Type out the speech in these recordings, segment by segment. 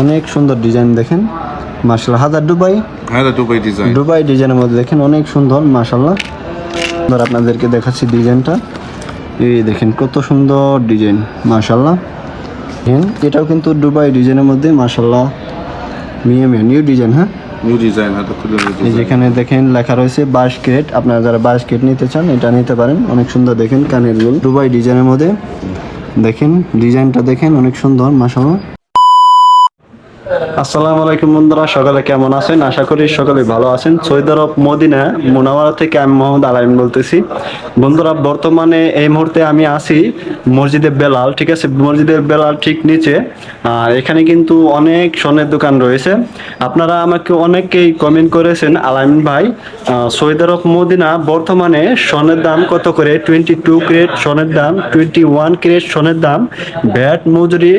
অনেক সুন্দর ডিজাইন দেখেন। মার্শাল হাজার দুবাই। হাজার দুবাই ডিজাইন দুবাই ডিজাইনের মধ্যে দেখেন অনেক সুন্দর মার্শাল্লাহ ধর আপনাদেরকে দেখাচ্ছি ডিজাইনটা এই দেখেন কত সুন্দর ডিজাইন মার্শাল্লাহ দেখেন এটাও কিন্তু দুবাই ডিজাইনের মধ্যে মার্শাল্লাহ মিএমএ নিউ ডিজাইন হ্যাঁ? যেখানে দেখেন লেখা রয়েছে বাস্কেট আপনারা যারা বাস্কেট নিতে চান এটা নিতে পারেন। অনেক সুন্দর দেখেন কানের গুল দুবাই ডিজাইনের মধ্যে। দেখেন ডিজাইনটা দেখেন অনেক সুন্দর মাসাল্লাহ uh, আসসালামু আলাইকুম বন্ধুরা সকালে কেমন আছেন? আশা করি সকলে ভালো আছেন। সৌদি আরব মদিনা মুনাওয়ারা থেকে আমি মোহাম্মদ আলাইম বলতেছি। বন্ধুরা বর্তমানে এই মুহূর্তে আমি আছি মসজিদে বেলাল ঠিক আছে? মসজিদের বেলাল ঠিক নিচে। আর এখানে কিন্তু অনেক সোনের দোকান রয়েছে। আপনারা আমাকে অনেকেই কমেন্ট করেছেন আলাইম ভাই আহ, সৌদি আরব মদিনা বর্তমানে সোনের দাম কত করে? টোয়েন্টি টু ক্রেট সোনের দাম টোয়েন্টি ওয়ান ক্রেট সোনের দাম। ভ্যাট মজুরি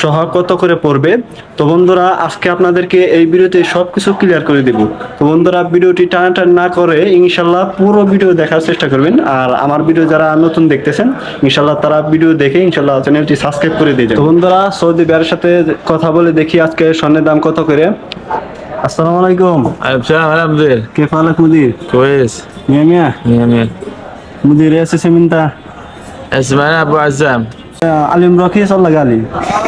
সহ কত করে পড়বে? তো বন্ধুরা আজকে আপনাদেরকে এই ভিডিওতে সব কিছু ক্লিয়ার করে দেব তো বন্ধুরা ভিডিওটি টানাটান না করে ইনশাল্লাহ পুরো ভিডিও দেখার চেষ্টা করবেন আর আমার ভিডিও যারা নতুন দেখতেছেন ইনশাল্লাহ তারা ভিডিও দেখে ইনশাল্লাহ চ্যানেলটি সাবস্ক্রাইব করে দিয়ে যাবেন। তো বন্ধুরা সৌদি বিয়ারের সাথে কথা বলে দেখি আজকে স্বর্ণের দাম কত করে আসসালামু আলাইকুম عليكم السلام هلا مدير كيف حالك مدير؟ كويس مية مية مية مية مدير ايش اسم انت؟ اسمعنا ابو عزام علي رخيص ولا غالي؟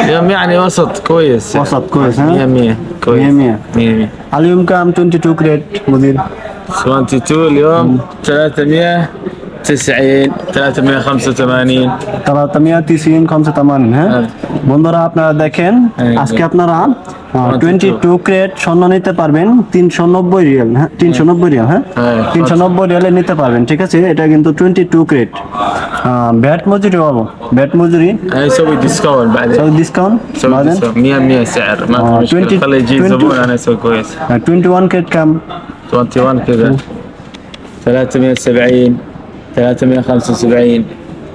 اليوم يعني وسط كويس وسط كويس ها؟ مية مية كويس مية مية. مية مية اليوم كام 22 كريت مدير 22 اليوم 390 385 390 85 হ্যাঁ হ্যাঁ। বন্ধুরা আপনারা দেখেন হ্যাঁ, আজকে আপনারা টোয়েন্টি টু ক্রেট স্বর্ণ নিতে পারবেন তিনশো নব্বই রিয়াল হ্যাঁ তিনশো নব্বই রিয়াল হ্যাঁ হ্যাঁ। তিনশো নব্বই রিয়ালে নিতে পারবেন ঠিক আছে এটা কিন্তু টোয়েন্টি টু ক্রেট ব্যাট মজুরি বাবু ব্যাট মজুরি انا اسوي ديسكاونت بعدين সব ডিসকাউন্ট اسوي بعدين ديسكاونت 100 100 سعر ما آه، في 20 مشكله خلي يجي 20 زبون انا اسوي كويس টোয়েন্টি ওয়ান ক্রেট কাম 21 كذا 370 375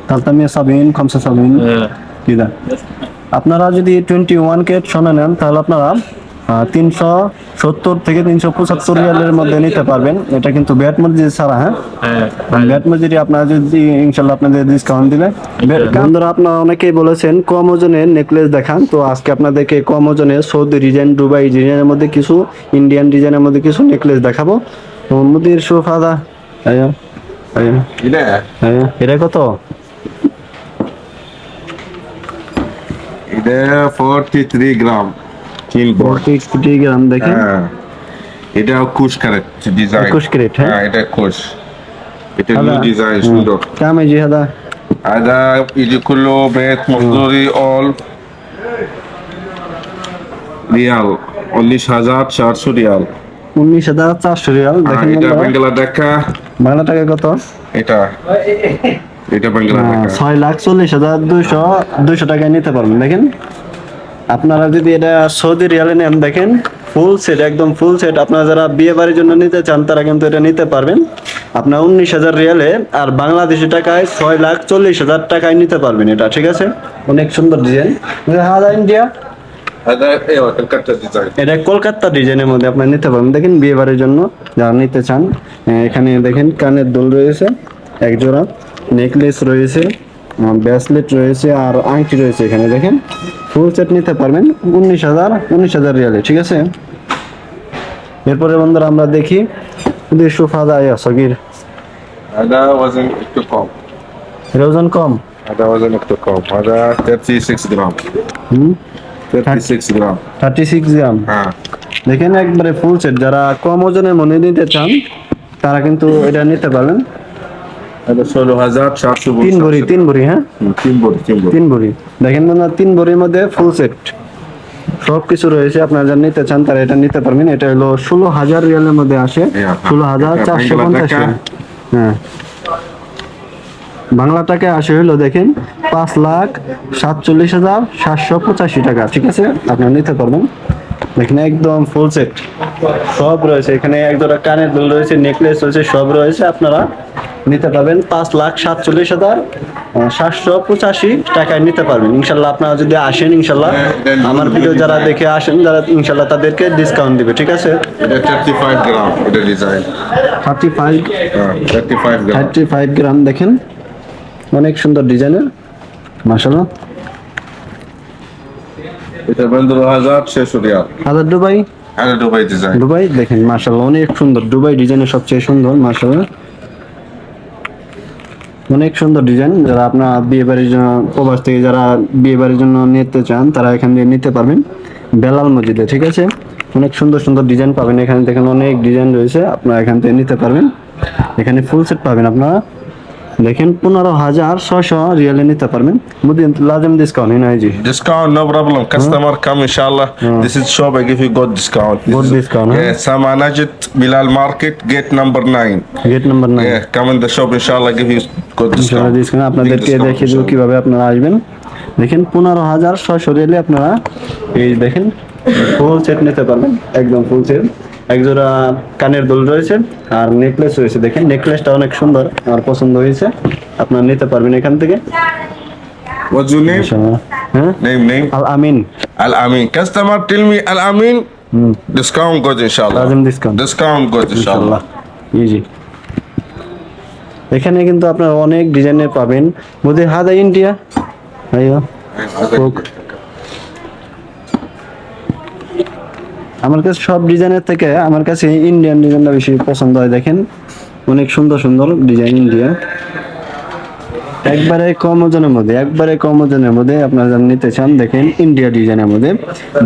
তালতামিয়া সাবিন খমসা সাবিন آه. দিদা আপনারা যদি টোয়েন্টি ওয়ান কেট সোনা নেন তাহলে আপনারা তিনশো সত্তর থেকে তিনশো পঁচাত্তর রিয়ালের মধ্যে নিতে পারবেন। এটা কিন্তু ব্যাট মজুরি ছাড়া হ্যাঁ? হ্যাঁ, হ্যাঁ। ব্যাট মজুরি আপনারা যদি ইনশাল্লাহ আপনাদের ডিসকাউন্ট দিলে ধরো আপনারা অনেকেই বলেছেন কম ওজনে নেকলেস দেখান। তো আজকে আপনাদেরকে কম ওজনে সৌদি ডিজাইন দুবাই ডিজাইনের মধ্যে কিছু ইন্ডিয়ান ডিজাইনের মধ্যে কিছু নেকলেস দেখাবো। মোদির সুফাদা এটা কত? ده 43 جرام كيل بورد ফিফটি গ্রাম দেখেন হ্যাঁ এটা কুশ কারেক্ট ডিজাইন 21 carat, হ্যাঁ? হ্যাঁ এটা কুশ এটা هذا নিউ ডিজাইন সুন্দর كم يجي هذا؟ هذا يجي كله بيت مصدري اول রিয়াল উনিশ হাজার চারশো রিয়াল উনিশ হাজার চারশো রিয়াল আর দেখেন এটা বন্ধুরা। বাংলা দেখা বাংলা টাকা কত এটা ছয় লাখ চল্লিশ হাজার দুইশো দুইশো টাকায় নিতে পারবেন দেখেন। আপনারা যদি এটা সৌদি রিয়ালে নেন দেখেন ফুল সেট একদম ফুল সেট আপনারা যারা বিয়ে বাড়ির জন্য নিতে চান তারা কিন্তু এটা নিতে পারবেন। আপনার উনিশ হাজার রিয়ালে আর বাংলাদেশি টাকায় ছয় লাখ চল্লিশ হাজার টাকায় নিতে পারবেন এটা ঠিক আছে? অনেক সুন্দর ডিজাইন হাজা ইন্ডিয়া? এটা কলকাতা ডিজাইনের মধ্যে আপনার নিতে পারবেন। দেখেন বিয়ে বাড়ির জন্য যারা নিতে চান এখানে দেখেন কানের দোল রয়েছে এক জোড়া। নেকলেস রয়েছে ব্যাসলেট রয়েছে আর আংটি রয়েছে এখানে দেখেন। ফুল সেট নিতে পারবেন উনিশ হাজার উনিশ হাজার রিয়ালে ঠিক আছে? এরপরে বন্ধুরা আমরা দেখি সুফা ফাদা সগির ওজন কম। ওজন কম? একটু কম। হুম? Thirty six gram. Thirty six gram হ্যাঁ। দেখেন একবারে ফুল সেট যারা কম ওজনের মনে নিতে চান তারা কিন্তু এটা নিতে পারবেন। হ্যাঁ। বাংলাটাকে আসে হইল দেখেন পাঁচ লাখ সাতচল্লিশ হাজার সাতশো পঁচাশি টাকা ঠিক আছে? আপনারা নিতে পারবেন। দেখেন একদম ফুল সেট সব রয়েছে এখানে এক দুটা কানের দুল রয়েছে নেকলেস রয়েছে সব রয়েছে আপনারা নিতে পারবেন পাঁচ লাখ সাতচল্লিশ হাজার সাতশো পঁচাশি টাকায় নিতে পারবেন। ইনশাল্লাহ আপনারা যদি আসেন ইনশাল্লাহ আমার ভিডিও যারা দেখে আসেন যারা ইনশাল্লাহ তাদেরকে ডিসকাউন্ট দিবে ঠিক আছে? এটা 35 গ্রাম থার্টি ফাইভ হ্যাঁ 35 গ্রাম দেখেন। অনেক সুন্দর ডিজাইনের মাসাল্লাহ এটা পনেরো হাজার ছয়শো রিয়াল হাজার দুবাই? দুবাই ডিজাইন দুবাই দেখেন মার্শাল্লাহ অনেক সুন্দর। দুবাই ডিজাইনের সবচেয়ে সুন্দর মার্শাল্লাহ অনেক সুন্দর ডিজাইন যারা আপনার বিয়ে বাড়ির জন্য, প্রবাস থেকে যারা বিয়ে বাড়ির জন্য নিতে চান, তারা এখান দিয়ে নিতে পারবেন বেলাল মসজিদে, ঠিক আছে? অনেক সুন্দর সুন্দর ডিজাইন পাবেন। এখানে দেখেন অনেক ডিজাইন রয়েছে, আপনারা এখান থেকে নিতে পারবেন। এখানে ফুল সেট পাবেন আপনারা। দেখেন পনেরো হাজার ছশো রিয়ালে নিতে পারবেন মুদিন লাজম ডিসকাউন্ট নাই জি Discount, no problem. Customer come, inshallah. This is shop. I give you good discount. This Good is- discount, huh? Yeah, Sama Najid Bilal Market, gate number nine. Gate number নাই Yeah, come in the shop, inshallah. Give you good ইনশাআল্লাহ discount. Discount আপনাদেরকে দেখিয়ে দেবো. কীভাবে আপনারা আসবেন দেখেন পনেরো হাজার ছয়শো রেলে আপনারা এই দেখেন ফুল সেট নিতে পারবেন একদম ফুল সেট একজোড়া কানের দুল রয়েছে আর নেকলেস রয়েছে দেখেন নেকলেসটা অনেক সুন্দর আমার পছন্দ হয়েছে আপনার নিতে পারবেন এখান থেকে What's your name? ইনশাআল্লাহ। হ্যাঁ Name, name. Al Amin Al Amin. Customer, tell me Al Amin. হুম Discount good, inshallah. লাজম ডিসকাউন্ট Discount good, ইনশাআল্লাহ inshallah. ইজি এখানে কিন্তু আপনারা অনেক ডিজাইনের পাবেন বোধহয় হাদা ইন্ডিয়া আইয়ো। আমার কাছে সব ডিজাইনের থেকে আমার কাছে ইন্ডিয়ান ডিজাইনটা বেশি পছন্দ হয়, দেখেন। অনেক সুন্দর সুন্দর ডিজাইন ইন্ডিয়া একবারে কম ওজনের মধ্যে, একবারে কম ওজনের মধ্যে আপনারা যেমন নিতে চান, দেখেন ইন্ডিয়া ডিজাইনের মধ্যে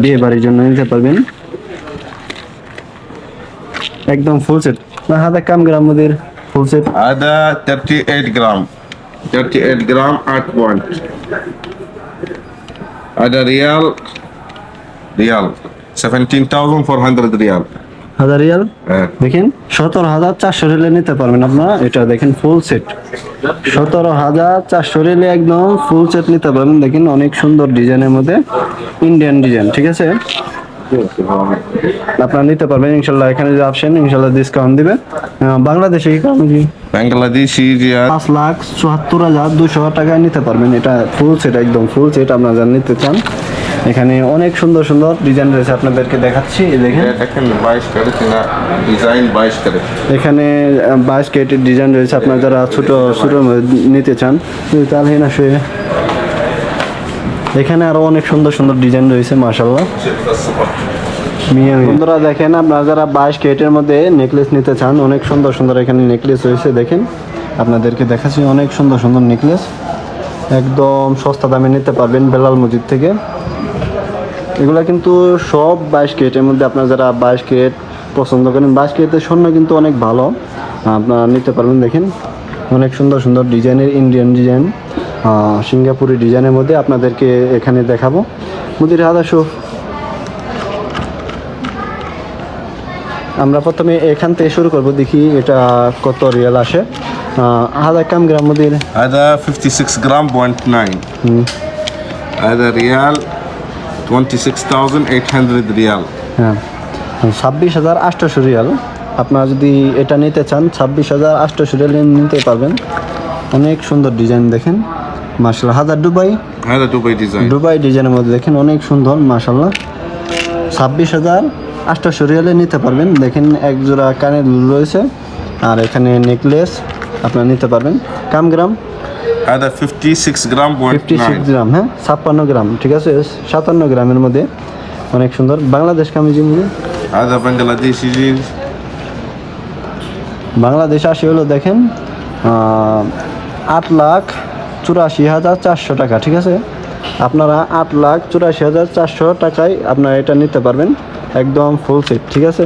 বিয়ে বাড়ির জন্য নিতে পারবেন। একদম ফুল সেট না, হাতে কাম গ্রাম মধ্যে ফুল সেট আদা 38 গ্রাম। 38 গ্রাম 8 পয়েন্ট আদা রিয়াল রিয়াল 17400 রিয়াল হাজার রিয়াল? দেখেন সতেরো হাজার চারশো রিয়ালে নিতে পারবেন আপনারা। এটা দেখেন ফুল সেট সতেরো হাজার চারশো রিয়ালে একদম ফুল সেট নিতে পারবেন। দেখেন অনেক সুন্দর ডিজাইনের মধ্যে ইন্ডিয়ান ডিজাইন ঠিক আছে? আপনারা নিতে পারবেন ইনশাল্লাহ এখানে যে আসেন ইনশাল্লাহ ডিসকাউন্ট দিবে বাংলাদেশে কি কারণ কি? বাংলাদেশি পাঁচ লাখ চুয়াত্তর হাজার দুশো টাকায় নিতে পারবেন। এটা ফুল সেট একদম ফুল সেট আপনারা যারা নিতে চান এখানে অনেক সুন্দর সুন্দর ডিজাইন রয়েছে আপনাদেরকে দেখাচ্ছি দেখেন। দেখেন বাইশ ক্যারেট না ডিজাইন বাইশ ক্যারেট। এখানে বাইশ কেটের ডিজাইন রয়েছে আপনারা যারা ছোট ছোট নিতে চান তাহলে না শুয়ে এখানে আরও অনেক সুন্দর সুন্দর ডিজাইন রয়েছে মাশাল্লাহ বন্ধুরা দেখেন আপনারা যারা বাইশ কেটের মধ্যে নেকলেস নিতে চান অনেক সুন্দর সুন্দর এখানে নেকলেস রয়েছে দেখেন। আপনাদেরকে দেখাচ্ছি অনেক সুন্দর সুন্দর নেকলেস একদম সস্তা দামে নিতে পারবেন বেলাল মসজিদ থেকে। এগুলা কিন্তু সব বাইশ কেটের মধ্যে আপনারা যারা বাইশ কেট পছন্দ করেন বাইশ কেটের স্বর্ণ কিন্তু অনেক ভালো আপনারা নিতে পারবেন দেখেন অনেক সুন্দর সুন্দর ডিজাইনের ইন্ডিয়ান ডিজাইন সিঙ্গাপুরি ডিজাইনের মধ্যে আপনাদেরকে এখানে দেখাবো মুদির হাদা শোফ আমরা প্রথমে এখান থেকে শুরু করব দেখি এটা কত রিয়াল আসে হাজার কাম গ্রাম মুদির هذا 56 جرام بوينت 9 هذا ريال twenty six thousand eight hundred Real হ্যাঁ ছাব্বিশ হাজার আটশো রিয়াল। আপনারা যদি এটা নিতে চান ছাব্বিশ হাজার আটশো রিয়াল নিতে পারবেন। অনেক সুন্দর ডিজাইন দেখেন। মার্শাল হাজার দুবাই। হ্যাঁ দুবাই ডিজাইন। দুবাই ডিজাইনের মধ্যে দেখেন অনেক সুন্দর মার্শাল্লাহ ছাব্বিশ হাজার আটশো রিয়ালে নিতে পারবেন। দেখেন এক জোড়া কানের রয়েছে। আর এখানে নেকলেস আপনারা নিতে পারবেন। কামগ্রাম هذا 56 جرام بوينت ফিফটি সিক্স 9 গ্রাম হ্যাঁ ছাপ্পান্ন গ্রাম ঠিক আছে সাতান্ন গ্রামের মধ্যে অনেক সুন্দর বাংলাদেশ কামিজি মধ্যে هذا بنغلاديشي جينز বাংলাদেশ আসে হলো দেখেন আহ, আট লাখ চুরাশি হাজার চারশো টাকা ঠিক আছে আপনারা আট লাখ চুরাশি হাজার চারশো টাকায় আপনারা এটা নিতে পারবেন একদম ফুল সেট ঠিক আছে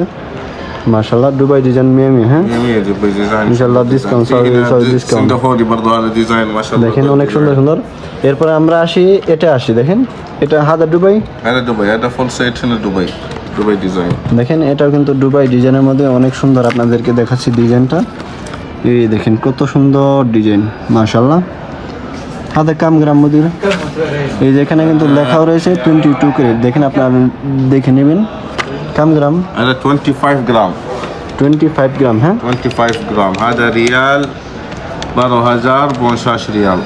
মার্শাল্লাহ দুবাই ডিজাইন মিয়ামি হ্যাঁ جميل دبي ديزاين إن شاء الله discount، في sorry, هنا sorry, دي- discount. سنغافوري برضو هذا ديزاين ما شاء الله দেখেন good অনেক সুন্দর design. সুন্দর এরপরে আমরা আসি এটা আসি দেখেন এটা হাজার দুবাই هذا دبي هذا فول سيت هنا دبي دبي ديزاين দেখেন এটাও কিন্তু দুবাই ডিজাইনের মধ্যে অনেক সুন্দর আপনাদেরকে দেখাচ্ছি ডিজাইনটা এই দেখেন কত সুন্দর ডিজাইন মাশাল্লাহ হাতে কাম গ্রাম মদির এই যে এখানে কিন্তু লেখাও রয়েছে টোয়েন্টি টু করে দেখেন আপনারা দেখে নেবেন কাম গ্রাম هذا 25 جرام টোয়েন্টি ফাইভ গ্রাম হ্যাঁ 25 جرام هذا ريال 12050 ريال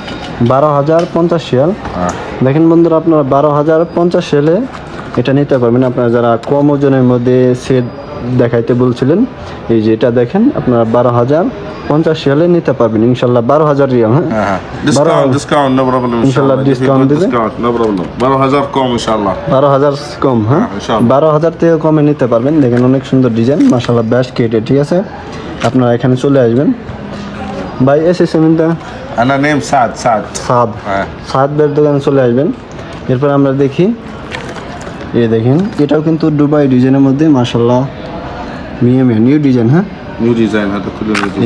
বারো হাজার পঞ্চাশ শিয়াল آه. দেখেন বন্ধুরা আপনারা বারো হাজার পঞ্চাশ সেলে এটা নিতে পারবেন আপনারা যারা কম ওজনের মধ্যে সেট দেখাইতে বলছিলেন এই যে এটা দেখেন আপনারা বারো হাজার পঞ্চাশ রিয়ালে নিতে পারবেন ইনশাল্লাহ বারো হাজার রিয়াল হ্যাঁ? ডিসকাউন্ট ডিসকাউন্ট নো প্রবলেম ইনশাআল্লাহ discount দিবে। ডিসকাউন্ট নো প্রবলেম বারো হাজার কম ইনশাআল্লাহ বারো হাজার কম হ্যাঁ? হ্যাঁ, বারো হাজার থেকে কমে নিতে পারবেন। দেখেন অনেক সুন্দর ডিজাইন মাসাল্লাহ ব্যাস কেটে ঠিক আছে? আপনারা এখানে চলে আসবেন। ভাই এসে সেমিনটা আনা নেম সাদ সাদ সাদ। হ্যাঁ। সাদ বের দোকানে চলে আসবেন। এরপর আমরা দেখি। এই দেখেন এটাও কিন্তু দুবাই ডিজাইনের মধ্যে মাসাল্লাহ মিয়ে মিয়ে নিউ ডিজাইন হ্যাঁ?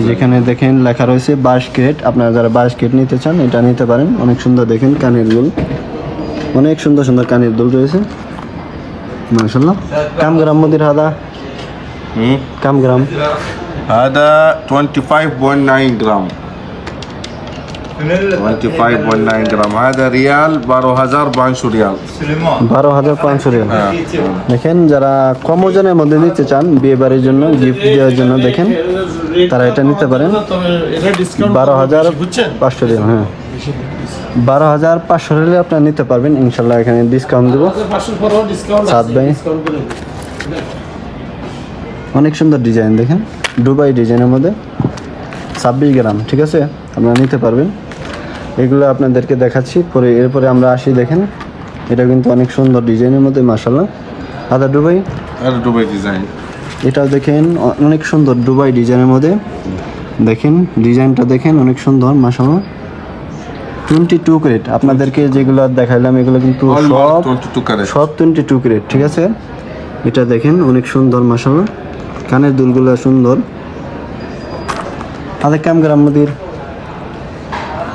যেখানে দেখেন লেখা রয়েছে বাসকেট আপনারা যারা বাঁশ নিতে চান এটা নিতে পারেন। অনেক সুন্দর দেখেন কানের দুল। অনেক সুন্দর সুন্দর কানের দুল রয়েছে। মাশাল্লাহ কামগ্রাম মন্দির হাদা। কামগ্রাম। হাদা twenty five point nine gram 25.9 gram হাজার রিয়াল। 12500 Real 12500 Real. দেখেন, যারা কম ওজনের মধ্যে নিতে চান, বিয়ে বাড়ির জন্য গিফট দেওয়ার জন্য, দেখেন, তারা এটা নিতে পারেন। 12500 রিয়াল হ্যাঁ। বারো হাজার পাঁচশো রিয়াল আপনারা নিতে পারবেন। ইনশাল্লাহ এখানে ডিসকাউন্ট দেবো। সাত বাই অনেক সুন্দর ডিজাইন দেখেন। দুবাই ডিজাইনের মধ্যে। ছাব্বিশ গ্রাম ঠিক আছে? আপনারা নিতে পারবেন। এগুলো আপনাদেরকে দেখাচ্ছি। পরে এরপরে আমরা আসি দেখেন। এটা কিন্তু অনেক সুন্দর ডিজাইনের মধ্যে মাসাল্লাহ আদা ডুবাই। আর ডুবাই ডিজাইন। এটা দেখেন অনেক সুন্দর ডুবাই ডিজাইনের মধ্যে। দেখেন ডিজাইনটা দেখেন অনেক সুন্দর মাসাল্লাহ টোয়েন্টি টু ক্রেট আপনাদেরকে যেগুলো দেখাইলাম এগুলো কিন্তু সব টোয়েন্টি টু ক্রেট ঠিক আছে? এটা দেখেন অনেক সুন্দর মাসাল্লাহ কানের দুলগুলো সুন্দর। আদা কাম গ্রাম মদির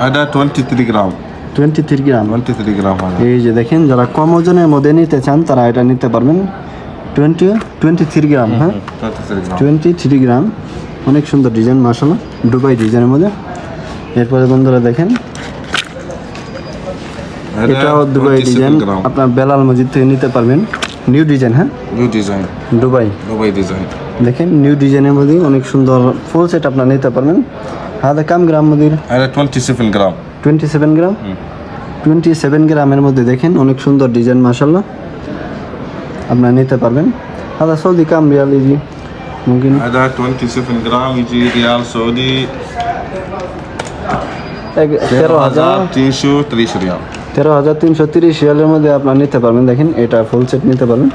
এটা twenty three gram twenty three gram twenty three gram এই যে দেখেন যারা কম ওজনের মধ্যে নিতে চান তারা এটা নিতে পারবেন। টোয়েন্টি টোয়েন্টি থ্রি গ্রাম হ্যাঁ? টোয়েন্টি থ্রি গ্রাম অনেক সুন্দর ডিজাইন মাসালা দুবাই ডিজাইনের মধ্যে। এরপরে বন্ধুরা দেখেন এটাও দুবাই ডিজাইন। আপনার বেলাল মসজিদ থেকে নিতে পারবেন। নিউ ডিজাইন হ্যাঁ? New design Dubai. Dubai design দেখেন নিউ ডিজাইনের মধ্যে অনেক সুন্দর ফুল সেট আপনার নিতে পারবেন। হাতে কাম গ্রাম মধ্যে هذا 27 جرام twenty seven gram twenty seven গ্রামের মধ্যে দেখেন অনেক সুন্দর ডিজাইন মাসাল্লাহ আপনারা নিতে পারবেন হাদা সৌদি কাম রিয়াল ইজি মুমকিন هذا 27 جرام يجي ريال سعودي এক- তেরো হাজার 1330 ريال তেরো হাজার তিনশো তিরিশ রিয়ালের মধ্যে আপনার নিতে পারবেন। দেখেন এটা ফুল সেট নিতে পারবেন।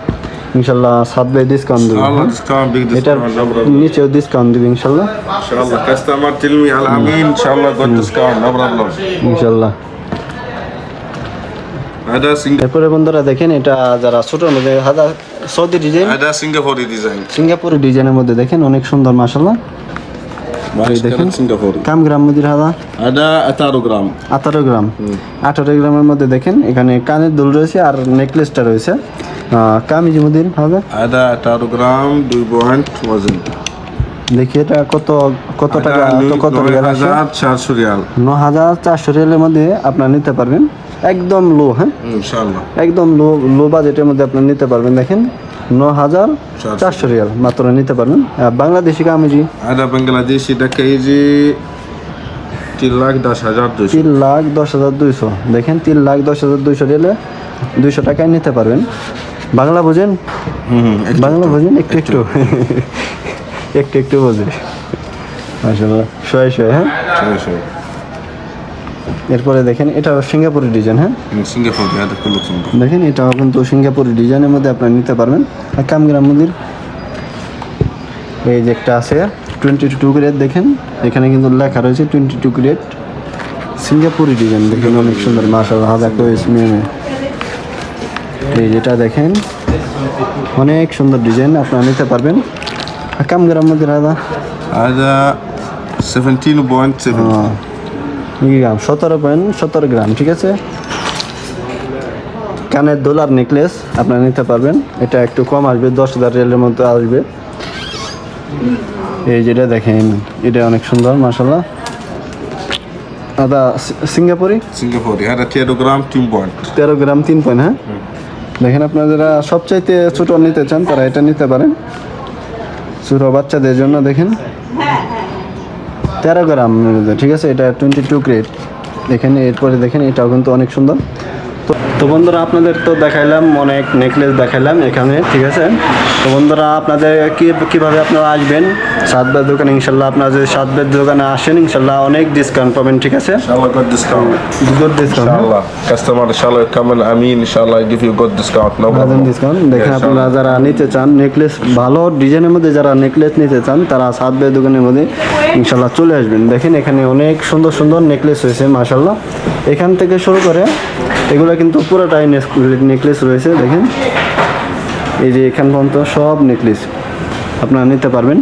ইনশাল্লাহ সাত বাই ডিসকাউন্ট দেবো এটার নিচেও ডিসকাউন্ট দেবে ইনশাল্লাহ। ইনশাল্লাহ এরপরে বন্ধুরা দেখেন এটা যারা ছোট মধ্যে হাজার সৌদি ডিজাইন সিঙ্গাপুরি ডিজাইন। সিঙ্গাপুরি ডিজাইনের মধ্যে দেখেন অনেক সুন্দর মাসাল্লাহ কাম গ্রাম মুদির হাদা এটা আঠারো গ্রাম। আঠারো গ্রাম। আঠারো গ্রামের মধ্যে দেখেন এখানে কানের দুল রয়েছে আর নেকলেসটা রয়েছে। কাম ইজমুদ্দিন হাদা এটা আঠারো গ্রাম দুই পয়েন্ট ওজন দেখি এটা কত কত টাকা কত চারশো রিয়াল। ন হাজার চারশো রিয়ালের মধ্যে আপনার নিতে পারবেন। একদম লো হ্যাঁ? একদম লো লো বাজেটের মধ্যে আপনার নিতে পারবেন দেখেন। ন হাজার চারশো রিয়াল মাত্র নিতে পারবেন। বাংলাদেশি কামিজি? এটা বাংলাদেশি এটা কেজি তিন লাখ দশ হাজার দুইশো। তিন লাখ দশ হাজার দুইশো। দেখেন তিন লাখ দশ হাজার দুইশো রিয়ালে দুইশো টাকায় নিতে পারবেন। বাংলা বোঝেন? বাংলা বোঝেন? একটু একটু। একটু। একটু বোঝে। মাসাল্লাহ শোয়ে শোয়ে হ্যাঁ? শোয়ে শোয়ে। এরপরে দেখেন এটা সিঙ্গাপুরি ডিজাইন হ্যাঁ? সিঙ্গাপুরি দেখেন এটাও কিন্তু সিঙ্গাপুরি ডিজাইনের মধ্যে আপনারা নিতে পারবেন। আর কামগ্রাম মন্দির এই যে একটা আছে টোয়েন্টি টু গ্রেড দেখেন এখানে কিন্তু লেখা রয়েছে টোয়েন্টি টু গ্রেড সিঙ্গাপুরি ডিজাইন দেখেন অনেক সুন্দর মাসাল হাজার এই যেটা দেখেন অনেক সুন্দর ডিজাইন আপনারা নিতে পারবেন। আর কামগ্রাম মন্দির আদা আদা সেভেন্টিন পয়েন্ট সেভেন গ্রাম সতেরো পয়েন্ট সতেরো গ্রাম ঠিক আছে? কানের দোলার নেকলেস আপনারা নিতে পারবেন। এটা একটু কম আসবে দশ হাজার রিয়ালের মতো আসবে। এই যেটা দেখেন এটা অনেক সুন্দর মাসাল্লাহ দাদা সিঙ্গাপুরি? সিঙ্গাপুরি হ্যাঁ তেরো গ্রাম তিন পয়েন্ট তেরো গ্রাম তিন পয়েন্ট হ্যাঁ? দেখেন আপনারা যারা সবচাইতে ছোটো নিতে চান তারা এটা নিতে পারেন। ছোটো বাচ্চাদের জন্য দেখেন। তেরো গ্রাম ঠিক আছে? এটা টোয়েন্টি টু গ্রেড এখানে এরপরে দেখেন, এটাও কিন্তু অনেক সুন্দর। তো বন্ধুরা, আপনাদের তো দেখাইলাম, অনেক নেকলেস দেখাইলাম এখানে, ঠিক আছে? তো বন্ধুরা আপনাদের কি কীভাবে আপনারা আসবেন সাতবার দোকানে ইনশাল্লাহ আপনারা যদি সাতবের দোকানে আসেন ইনশাল্লাহ অনেক ডিসকাউন্ট পাবেন ঠিক আছে good discount. Good discount Inshallah. Customer, inshallah, come in. Amin, inshallah, I give you good discount. No problem. Discount দেখেন আপনারা যারা নিতে চান নেকলেস ভালো ডিজাইনের মধ্যে যারা নেকলেস নিতে চান তারা সাতবের দোকানের মধ্যে ইনশাল্লাহ চলে আসবেন দেখেন এখানে অনেক সুন্দর সুন্দর নেকলেস হয়েছে মাশাল্লাহ এখান থেকে শুরু করে এগুলো কিন্তু পুরোটাই নেকলেস রয়েছে দেখেন এই যে এখান পর্যন্ত সব নেকলেস আপনারা নিতে পারবেন।